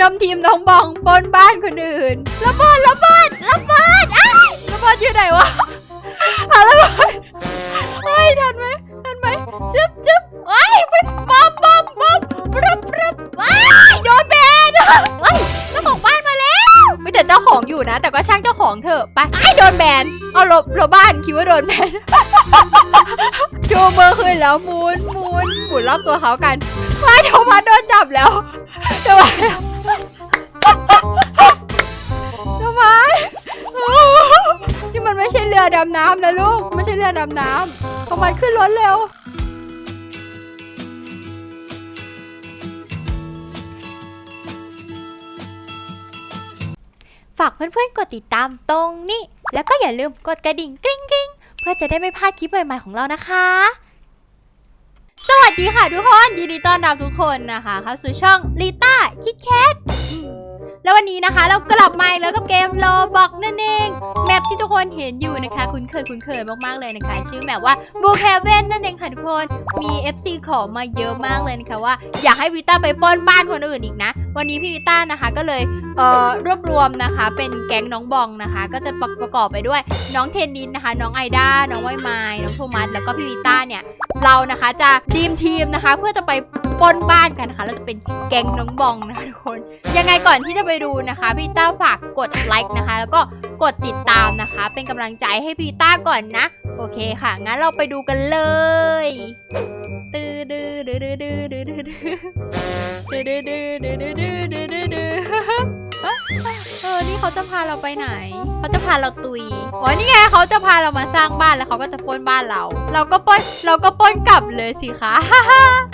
นำทีมน้องบองปนบ้านคนอื่นระเบิดระเบิดระเบิดอ้ระเบิดอยู่ไหนวะหาระเบิดเฮ้ยทันไหมทันไหมจึ๊บจึ๊บไอ้ยเป็นบอมบอมบอมรึบรึบว้ายโดนแบนเฮ้ยเจ้าของบ้านมาแล้วไม่แต่เจ้าของอยู่นะ แต่ก็ช่างเจ้าของเถอะไปไอ้โดนแบนเอาหลบหลบบ้านคิดว่าโดนแบนจูมือขึ้นแล้วหมุนหมุน หมุนรอบตัวเขากันว้ายโทมัสโดนจับแล้วทำไมทำไมที่มันไม่ใช่เรือดำน้ำนะลูก ไม่ใช่เรือดำน้ำโทมัสขึ้นรถเร็วฝากเพื่อนๆ กดติดตามตรงนี้ แล้วก็อย่าลืมกดกระดิ่งกริ๊งกริ๊งเพื่อจะได้ไม่พลาดคลิปใหม่ๆของเรานะคะ สวัสดีค่ะทุกคนยินดีต้อนรับทุกคนนะคะเข้าสู่ช่องลิต้าคิดแคทแล้ววันนี้นะคะเรากลับมาอีกแล้วกับเกมโลบอกนั่นเองแมปที่ทุกคนเห็นอยู่นะคะ คุ้นเคยคุ้นเคยมากๆเลยนะคะ ชื่อแมปว่าบูแคเวนนั่นเองค่ะทุกคนมี FC ขอมาเยอะมากเลยนะคะว่าอยากให้วิต้าไปป้นบ้านคนอื่นอีกนะ วันนี้พี่วิต้านะคะก็เลย รวบรวมนะคะ เป็นแก๊งน้องบองนะคะ ก็จะประประกอบไปด้วยน้องเทนนิสนะคะ น้องไอด้าน้องไวไมายน้องโทมัสแล้วก็พี่วิต้าเนี่ยเรานะคะจะดีมทีมนะคะ เพื่อจะไปป้นบ้านกันนะคะเราจะเป็นแก๊งน้องบองนะคะทุกคน ยังไงก่อนที่จะไปดูนะคะพี่ต้าฝากกดไลค์นะคะ แล้วก็กดติดตามนะคะ เป็นกำลังใจให้พี่ต้าก่อนนะ โอเคค่ะ งั้นเราไปดูกันเลยตื้อดื้อดื้อดื้อดื้อดื้อดื้อดื้อดื้อดื้อดื้อดื้อดื้อดื้อดื้อดื้อเออ นี่เขาจะพาเราไปไหน เขาจะพาเราตุยโอ้ยนี่ไงเขาจะพาเรามาสร้างบ้านแล้วเขาก็จะป้นบ้านเรา เราก็ป้นเราก็ป้นกลับเลยสิคะ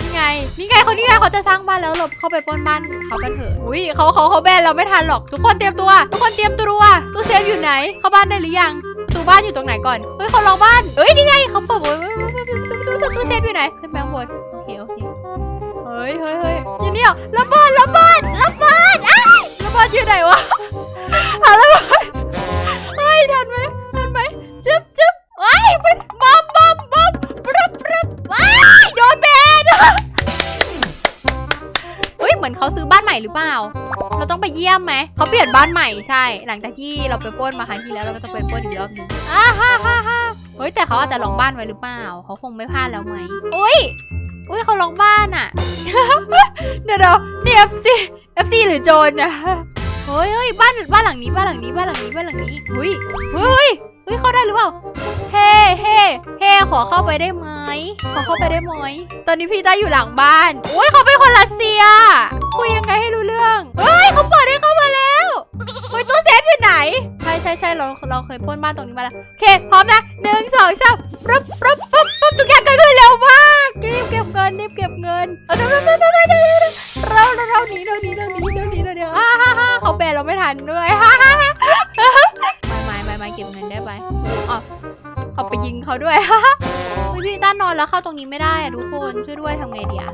นี่ไง นี่ไงเขานี่ไงเขาจะสร้างบ้านแล้วหลบเข้าไปป้นบ้านเขากันเถอะ อุ้ยเขาเขาเขาแบนเราไม่ทันหรอก ทุกคนเตรียมตัว ทุกคนเตรียมตัวตู้เซฟอยู่ไหน เข้าบ้านได้หรือยัง ตูบ้านอยู่ตรงไหนก่อน เฮ้ยเขาล็อกบ้าน เฮ้ยนี่ไงเขาเปิดตู้เซฟอยู่ไหนขึ้นไปข้างบนโอเคโอเคเฮ้ยเฮ้ยเฮ้ยอยู่นี่เหรอระเบิดระเบิดระเบิดอ้ระเบิดอยู่ไหนวะ มไหมเขาเปลี่ยนบ้านใหม่ใช่ หลังจากที่เราไปปล้นมาครั้งที่แล้วเราก็ต้องไปปล้นอีกรอบหนึงอ่าฮ่าฮ่าฮ่าเฮ้ยแต่เขาอาจจะลองบ้านไว้หรือเปล่าเขาคงไม่พลาดแล้วไหมอุ้ยอุ้ยเขาลองบ้านอะเดี๋ยวเดี๋ยวนี่ FC FC หรือโจรนะเฮ้ยเฮ้ยบ้านบ้านหลังนี้บ้านหลังนี้บ้านหลังนี้บ้านหลังนี้เฮ้ยเฮ้ยเฮ้ยเข้าได้หรือเปล่าเฮ้เฮ้เฮ้ขอเข้าไปได้ไหมขอเข้าไปได้ไหมตอนนี้พี่ต้าอยู่หลังบ้านโอ้ยเขาเป็นคนรัสเซียคุยยังไงให้รู้เรื่องเฮ้ยเขาเปิดให้เข้ามา ไหน ใช่ใช่ใช่เราเราเคยปล้นบ้านตรงนี้มาแล้ว โอเค พร้อมนะหนึ่งสองสามปุ๊บปุ๊บปุ๊บปุ๊บทุกอย่างเกิดขึ้นเร็วมากรีบเก็บเงินรีบเก็บเงินเอาเดี๋ยวเดี๋ยวเดี๋ยวเดี๋ยวเดี๋ยวเดี๋ยวเราเราเราหนีเราหนีเราหนีเราหนีเราเดี๋ยวอ่าฮ่าฮ่าเขาแบนเราไม่ทันด้วยฮ่าฮ่าฮ่าไม่ไม่ไม่ไม่เก็บเงินได้ไปอ๋อเขาไปยิงเขาด้วยฮ่าฮ่าเฮ้ยพี่ต้านอนแล้วเข้าตรงนี้ไม่ได้อะทุกคนช่วยด้วยทำไงดีอะ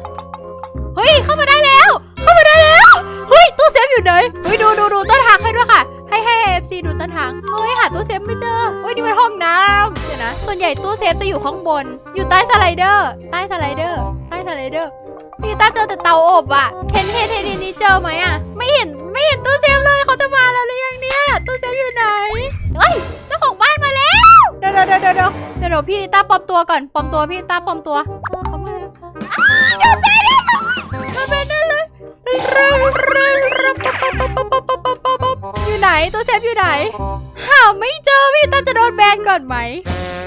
เฮ้ยเข้ามาได้แล้ว เข้ามาได้แล้ว เฮ้ยตู้เซฟอยู่ไหน เฮ้ยดูดูดูต้นทางให้ด้วยค่ะ ให้เอฟซีดูต้นทางเฮ้ยหาตู้เซฟไม่เจอเฮ้ยนี่มันห้องน้ำเดี๋ยวนะ ส่วนใหญ่ตู้เซฟจะอยู่ข้างบน อยู่ใต้สไลเดอร์ ใต้สไลเดอร์ ใต้สไลเดอร์ พี่ต้าเจอแต่เตาอบอะเทนเทนเทนนี่เจอไหมอะไม่เห็นไม่เห็นตู้เซฟเลยเขาจะมาแล้วหรือยังเนี่ย ตู้เซฟอยู่ไหน เฮ้ยเจ้าของบ้านมาแล้ว เดี๋ยวเดี๋ยวเดี๋ยวเดี๋ยวเดี๋ยวพี่ต้าปลอมตัวก่อน ปลอมตัวพี่ต้าปลอมตัวเขามาแล้วอ้าวโดนแบนแล้วโดนแบนแน่เลย อยู่ไหนตู้เซฟอยู่ไหน หาไม่เจอพี่ต้าจะโดนแบนก่อนไหม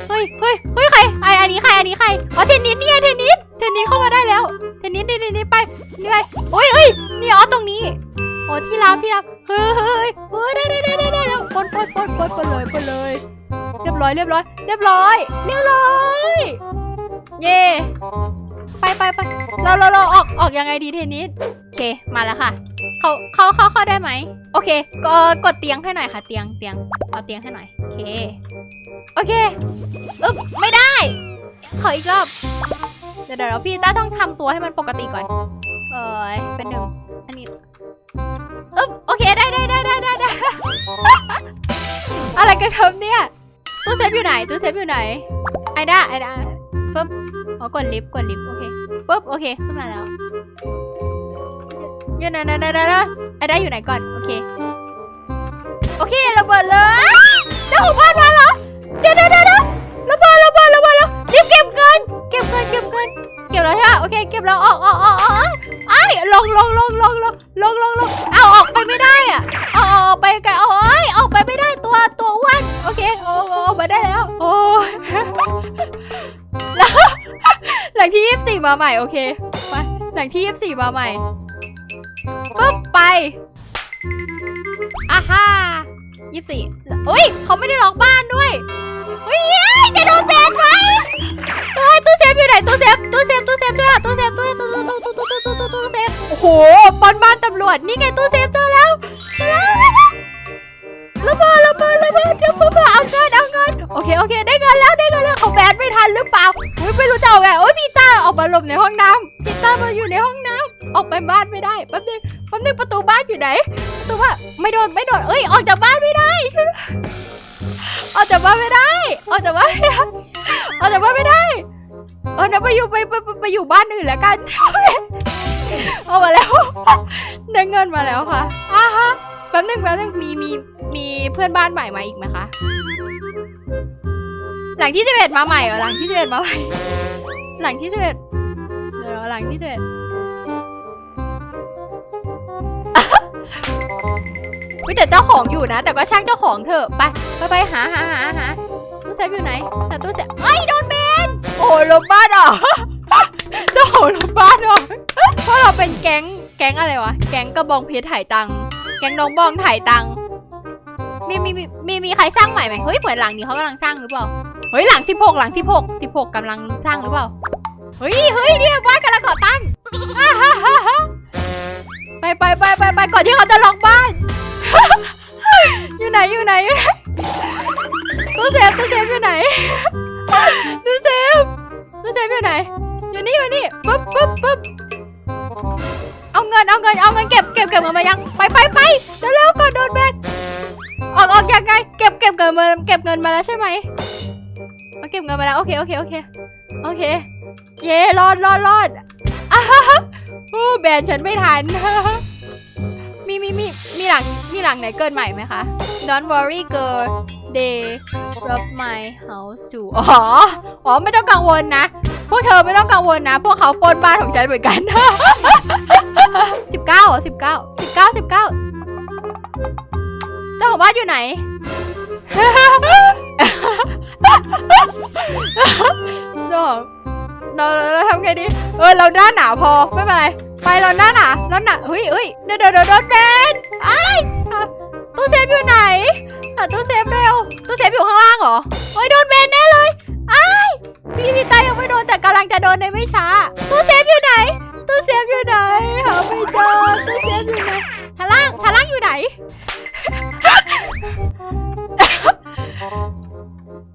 เฮ้ยเฮ้ยเฮ้ยใครไออันนี้ใครอันนี้ใครอ๋อเทนนิสเนี่ไงเทนนิสเทนนิสเข้ามาได้แล้วเทนนิสเทนนิสเทนนิสไปนี่ไงโอ้ยเอ้ยนี่อ๋อตรงนี้โอ้ที่รับที่รับเฮ้ยเฮ้ยเฮ้ยได้ได้ได้ได้ได้แล้วปนปนปนปนปนเลยปนเลย เรียบร้อยเรียบร้อย เรียบร้อย เรียบร้อย เย่ ไปไปไปเราเราเราออกออกยังไงดีเทนนิสโอเคมาแล้วค่ะ เขาเขาเขาเข้าได้ไหมโอเคก็กดเตียงให้หน่อยค่ะ เตียงเตียงเอาเตียงให้หน่อยโอเคโอเคอึ๊บไม่ได้ ขออีกรอบเดี๋ยวเดี๋ยวพี่ต้าต้องทำตัวให้มันปกติก่อน เอ้ยเป็นหนึ่งอันนี้อึ๊บโอเคได้ได้ได้ได้ได้ได้อะไรกันครับเนี่ยตู้เซฟอยู่ไหนตู้เซฟอยู่ไหนไอด้าไอด้าปึ๊บ อ๋อกดลิฟต์กดลิฟต์โอเคปึ๊บโอเคขึ้นมาแล้วอยู่ไหนไหนไหนไหนไหนไอ้ได้อยู่ไหนก่อนโอเคโอเคระเบิดเลยเจ้าของบ้านมาเหรอเดี๋ยวเดี๋ยวเดี๋ยวระเบิดระเบิดระเบิดแล้วรีบเก็บเงินเก็บเงินเก็บเงินเก็บแล้วใช่ไหมโอเคเก็บแล้วออกออกออกออกไอ้ลงลงลงลงลงลงลงลงเอาออกไปไม่ได้อะเอาออกไปไกลเอาเอ้ยออกไปไม่ได้ตัวตัวอ้วนโอเคโอ้โอ้ออกมาได้แล้วโอ้ยแล้ว หลังที่ยี่สี่มาใหม่โอเคไปหลังที่ยี่สี่มาใหม่ก็ไปอ่าฮ่ายี่สิบสี่เฮ้ยเขาไม่ได้ล็อกบ้านด้วยเฮ้ยจะโดนแบนไหมเฮ้ยตู้เซฟอยู่ไหนตู้เซฟตู้เซฟตู้เซฟด้วยอะตู้เซฟตู้ตู้ตู้ตู้ตู้ตู้ตู้ตู้ตู้เซฟโอ้โหปอนบ้านตำรวจนี่ไงตู้เซฟเจอแล้วเจอแล้วระเบิดระเบิดระเบิดระเบิดเอาเงินเอาเง โอเคโอเค ได้เงินแล้วได้เงินแล้วเขาแบนไม่ทันหรือเปล่าเฮ้ยไม่รู้จะเอาไงโอ้ยพีต้าออกมาหลบในห้องน้ำพีต้ามาอยู่ในห้องน้ำออกไปบ้านไม่ได้แป๊บนึงแป๊บนึงประตูบ้านอยู่ไหนประตูว่าไม่โดนไม่โดนเอ้ยออกจากบ้านไม่ได้ออกจากบ้านไม่ได้ออกจากบ้านไม่ได้ออกจากบ้านไม่ได้เออเดี๋ยวไปอยู่ไปไปไปไปอยู่บ้านอื่นแล้วกันเอามาแล้วได้เงินมาแล้วค่ะอ่าฮะแป๊บนึงแป๊บนึงมีมีมีเพื่อนบ้านใหม่มาอีกไหมคะ หลังที่สิบเอ็ดมาใหม่เหรอหลังที่สิบเอ็ดมาใหม่ หลังที่สิบเอ็ดเดี๋ยวหลังที่สิบเอ็ดวิแต่เจ้าของอยู่นะ แต่ก็ช่างเจ้าของเถอะไปไปไปหาหาหาหาตู้เซฟอยู่ไหน แต่ตู้เซฟเอ้ยโดนเบนโอ้ลมบ้านอะเจ้าของลมบ้านอะเพราะเราเป็นแก๊งแก๊งอะไรวะ แก๊งกระบองเพชรถ่ายตังแก๊งน้องบองถ่ายตัง มีมีมีมีมีใครสร้างใหม่ไหมเฮ้ยเหมือนหลังนี้เขากำลังสร้างหรือเปล่าเฮ้ยหลังสิบหกหลังสิบหกสิบหกกำลังสร้างหรือเปล่าเฮ้ยเฮ้ยเนี่ยบ้านกำลังก่อตั้งไปไปไปไปไปก่อนที่เขาจะล็อกบ้าน อยู่ไหนอยู่ไหนตู้เซฟตู้เซฟอยู่ไหนตู้เซฟตู้เซฟอยู่ไหนอยู่นี่อยู่นี่ปึ๊บปึ๊บปึ๊บเอาเงินเอาเงินเอาเงินเก็บเก็บเก็บเงินมายังไปไปไปเร็วเร็วก่อนโดนแบน ออกออกยังไงเก็บเก็บเงินมาเก็บเงินมาแล้วใช่ไหมมาเก็บเงินมาแล้วโอเคโอเคโอเคโอเค เย่รอดรอดรอดอ้าวู้แบนฉันไม่ทันมีมีมีมีหลังมีหลังไหนเกินใหม่ไหมคะ Don't worry girl they rob my house too อ๋ออ๋อไม่ต้องกังวลนะ พวกเธอไม่ต้องกังวลนะ พวกเขาปล้นบ้านของฉันเหมือนกันสิบเก้าสิบเก้าสิบเก้าสิบเก้า ของบ้านอยู่ไหน เราเราเราทำไงดี เออเราหน้าหนาวพอไม่เป็นไร ไปเราหน้าหนาแล้วหนาเฮ้ยเฮ้ยเดี๋ยวเดี๋ยวเดี๋ยวโดนเป็นไอ้ตู้เซฟอยู่ไหนตู้เซฟเร็วตู้เซฟอยู่ข้างล่างเหรอเฮ้ยโดนเบนแน่เลยไอ้พี่พี่ตายังไม่โดนแต่กำลังจะโดนในไม่ช้าตู้เซฟอยู่ไหนตู้เซฟอยู่ไหนหาไม่เจอตู้เซฟอยู่ไหนทาล่างทาล่างอยู่ไหน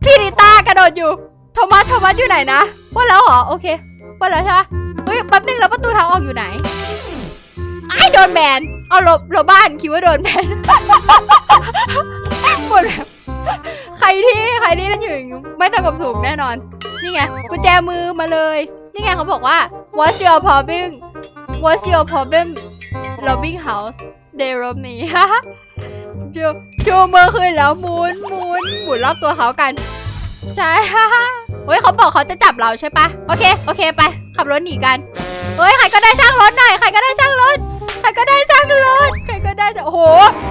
พี่ริต้ากระโดดอยู่โทมัสโทมัสอยู่ไหนนะว่าแล้วเหรอโอเคว่าแล้วใช่ปะเฮ้ยแป๊บนึงแล้วประตูทางออกอยู่ไหนไอ้โดนแบนเอาหลบหลบบ้านคิดว่าโดนแบนหมดแบบใครที่ใครที่เล่นอยู่อย่างงี้ไม่สงบสุขแน่นอน นี่ไงกุญแจมือมาเลย นี่ไงเขาบอกว่า what's your problem what's your problem robbing house they rob me จู จูมือขึ้นแล้วหมุนหมุนหมุนรอบตัวเขากัน ใช่เฮ้ยเขาบอกเขาจะจับเราใช่ปะโอเคโอเคไป ขับรถหนีกันเฮ้ยใครก็ได้สร้างรถหน่อยใครก็ได้สร้างรถใครก็ได้สร้างรถใครก็ได้โอ้โห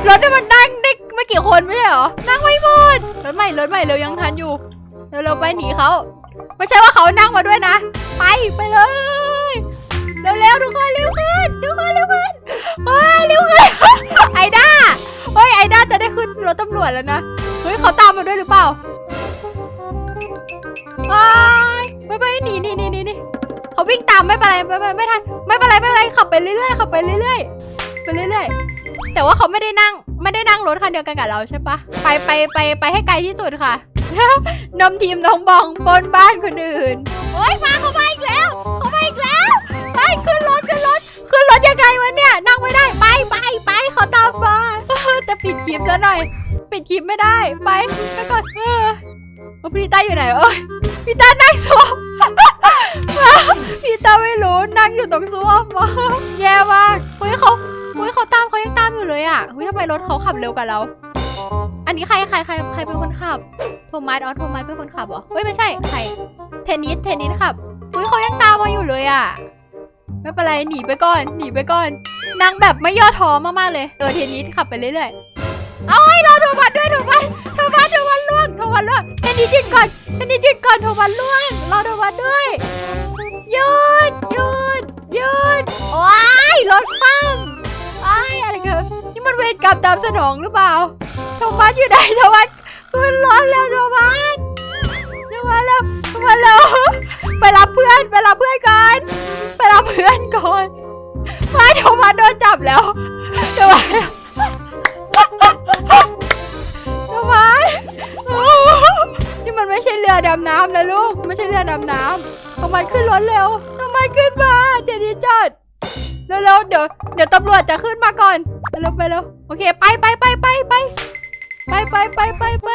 รถนี่มันนั่งได้ไม่กี่คนไม่ใช่หรอนั่งไม่หมดรถใหม่รถใหม่เร็วยังทันอยู่เร็วๆไปหนีเขาไม่ใช่ว่าเขานั่งมาด้วยนะ ไปไปเลยเร็วๆทุกคนเร็วขึ้นทุกคนเร็วขึ้นเฮ้ยเร็วขึ้น แล้วนะ เฮ้ยเขาตามมาด้วยหรือเปล่าไปไปไปหนีหนีหนีหนีหนีเขาวิ่งตามไม่เป็นไรไม่เป็นไรไม่ทันไม่เป็นไรไม่เป็นไรขับไปเรื่อยๆขับไปเรื่อยๆไปเรื่อยๆ แต่ว่าเขาไม่ได้นั่งไม่ได้นั่งรถคันเดียวกันกับเราใช่ปะไปไปไปไปให้ไกลที่สุดค่ะนำทีมน้องบองปนบ้านคนอื่นโอ้ยมาเขามาอีกแล้วเขามาอีกแล้วไปขึ้นรถขึ้นรถขึ้นรถยังไงวะเนี่ยนั่งไม่ได้ไปไปไปเขาตามมาจะปิดคลิปแล้วหน่อย ปิดคลิปไม่ได้ ไปไปก่อนเออเออพี่ต้าอยู่ไหนเอ้ยพี่ต้านั่งส้วมพี่ต้าไม่รู้นั่งอยู่ตรงส้วมแย่มากเฮ้ยเขาเฮ้ยเขาตามเขายังตามอยู่เลยอะเฮ้ยทำไมรถเขาขับเร็วกว่าเรา อันนี้ใครใครใครใครเป็นคนขับ โทมัสอ๋อโทมัสเป็นคนขับเหรอเฮ้ยไม่ใช่ใครเทนนิสเทนนิสขับเฮ้ยเขายังตามมาอยู่เลยอะไม่เป็นไรหนีไปก่อนหนีไปก่อนนางแบบไม่ย่อท้อมากๆเลยเออเทนนิสขับไปเรื่อยๆ เอาไอ้ยรอโทมัสด้วยโทมัสโทมัสโทมัสล่วงโทมัสล่วงเทนนิสหยุดก่อนเทนนิสหยุดก่อนโทมัสล่วงเรอโทมัสด้วยหยุดหยุดหยุดโอ้ยรถคว่ำไอ้ายอะไรกันนี่มันเวรกรรมตามสนองหรือเปล่าโทมัสอยู่ไหนโทมัสขึ้นรถแล้วโทมัสโทมัสแล้วโทมัสแล้วไปรับเพื่อนไปรับเพื่อนก่อนไปรับเพื่อนก่อนไม่โทมัสโดนจับแล้ว ดำน้ำนะลูก ไม่ใช่เรือดำน้ำทำไมขึ้นรถเร็วทำไมขึ้นมาเดี๋ยวนี้จอดเร็วๆเดี๋ยวเดี๋ยวตำรวจจะขึ้นมาก่อนไปเร็วไปเร็วโอเค ไปไปไปไปไปไปไปไปไปไป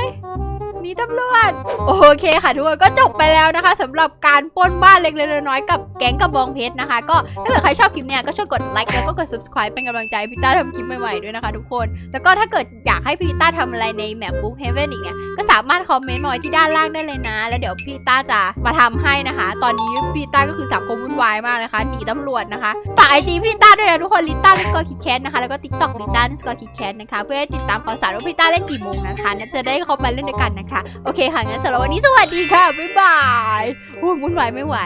นีตำรวจ โอเคค่ะทุกคนก็จบไปแล้วนะคะสำหรับการปล้นบ้านเล็กๆน้อยๆกับแก๊งกระบองเพชรนะคะ ก็ถ้าเกิดใครชอบคลิปเนี้ยก็ช่วยกดไลค์แล้วก็กด subscribe เป็นกำลังใจพี่ต้าทำคลิปใหม่ๆด้วยนะคะทุกคน แล้วก็ถ้าเกิดอยากให้พี่ต้าทำอะไรในแมปบุ๊กเฮเว่นอีกเนี่ยก็สามารถคอมเมนต์มาไว้ที่ด้านล่างได้เลยนะ แล้วเดี๋ยวพี่ต้าจะมาทำให้นะคะ ตอนนี้พี่ต้าก็คือสังคมวุ่นวายมากเลยนะคะหนีตำรวจนะคะฝากไอจีพี่ต้าด้วยนะทุกคนลิต้าสกอร์คิดแคทนะคะแล้วก็ติ๊กต็อกลิต้าสกอร์คิดแคทนะคะเพื่อให้ติดตามข่าวสารว่าพี่ต้าเล่นกี่โมงนะคะน่าจะได้เข้ามาเล่นด้วยกันนะคะ โอเคค่ะงั้นสำหรับวันนี้สวัสดีค่ะ บ๊ายบายโอ้ยวุ่นวายไม่ไหว